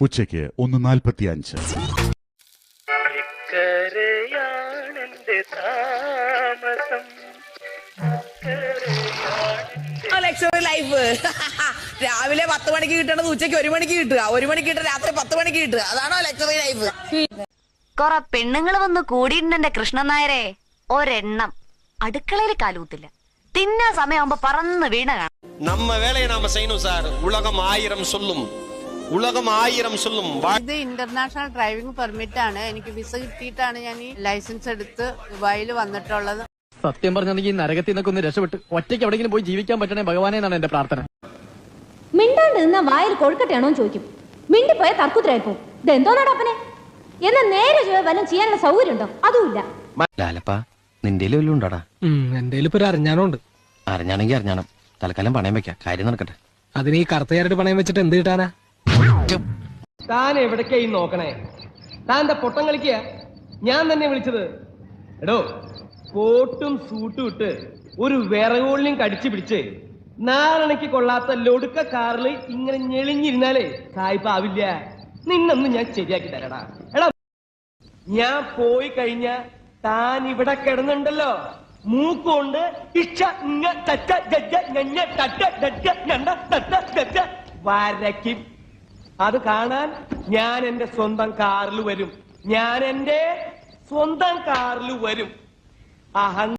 ഉച്ചയ്ക്ക് ഒന്ന് നാൽപ്പത്തി അഞ്ച് രാവിലെ പത്ത് മണിക്ക് കിട്ടണത് ഉച്ചയ്ക്ക് ഒരു മണിക്ക് കിട്ടുക. ഒരു മണിക്ക് കിട്ടുക രാത്രി പത്ത് മണിക്ക് കിട്ടുക. അതാണോ ലക്ഷറി ലൈഫ് കൊറ പെണ്ണുങ്ങൾ വന്ന് കൂടിയിട്ടുണ്ട് കൃഷ്ണൻ നായരെ ഒരെണ്ണം അടുക്കളയിൽ കാലൂത്തില്ല തിന്ന സമയമാകുമ്പോ പറന്ന് വീണ കാണാം. നമ്മ വേലയെ നാമ സൈനു സാർ ഉലകം ആയിരം സൊല്ലും ഉലകം ആയിരം ചൊല്ലും. ഇത് ഇന്റർനാഷണൽ ഡ്രൈവിംഗ് പെർമിറ്റ് ആണ് എനിക്ക് വിസ കിട്ടിയിട്ടാണ് ഞാൻ ഈ ലൈസൻസ് എടുത്ത് ദുബായിൽ വന്നിട്ടുള്ളത്. സത്യം പറഞ്ഞെങ്കിൽ നരകത്തിൽ നിന്നൊക്കെ ഒന്ന് രക്ഷപ്പെട്ട് ഒറ്റയ്ക്ക് എവിടെങ്കിലും പോയി ജീവിക്കാൻ പറ്റണേ ഭഗവാനെ എന്നാണ് എന്റെ പ്രാർത്ഥന. മിണ്ടാണ്ട് നിന്ന വായിൽ കൊഴുക്കട്ടെയാണോ ചോദിക്കും. മിണ്ടി പോയ മിണ്ടിപ്പോയ തർക്കുത്തരായിപ്പോ ഇതെന്തോന്നാണ് നടപ്പനെ എന്നാ നേരെ വല്ലതും ചെയ്യാനുള്ള സൗകര്യം ഉണ്ടോ അതുമില്ല ലാലപ്പാ നിന്റെ എന്റെ അറിഞ്ഞാണുണ്ട് അറിഞ്ഞാണെങ്കിൽ അറിഞ്ഞാണം തൽക്കാലം പണയം വെക്കാം. കാര്യം നടക്കട്ടെ. അതിന് ഈ കറുത്തയാരുടെ പണയം വെച്ചിട്ട് എന്ത് കിട്ടാനാ? താൻ എവിടേക്കായി നോക്കണേ? താന്റെ പൊട്ടം കളിക്കുക ഞാൻ തന്നെ വിളിച്ചത്. എടോ കോട്ടും സൂട്ടും ഇട്ട് ഒരു വിറകോളിനും കടിച്ചു പിടിച്ച് നാലണയ്ക്ക് കൊള്ളാത്ത ലൊടുക്ക കാറിൽ ഇങ്ങനെ ഞെളിഞ്ഞിരുന്നാലേ സായിപ്പാവില്ല. നിന്നൊന്ന് ഞാൻ ശരിയാക്കി തരടാ. എടാ ഞാൻ പോയി കഴിഞ്ഞ താൻ ഇവിടെ കിടന്നുണ്ടല്ലോ. മൂക്കൊണ്ട് ഇച്ച ഇങ്ങ അത് കാണാൻ ഞാൻ എന്റെ സ്വന്തം കാറിൽ വരും. ഞാൻ എന്റെ സ്വന്തം കാറിൽ വരും. അഹങ്ക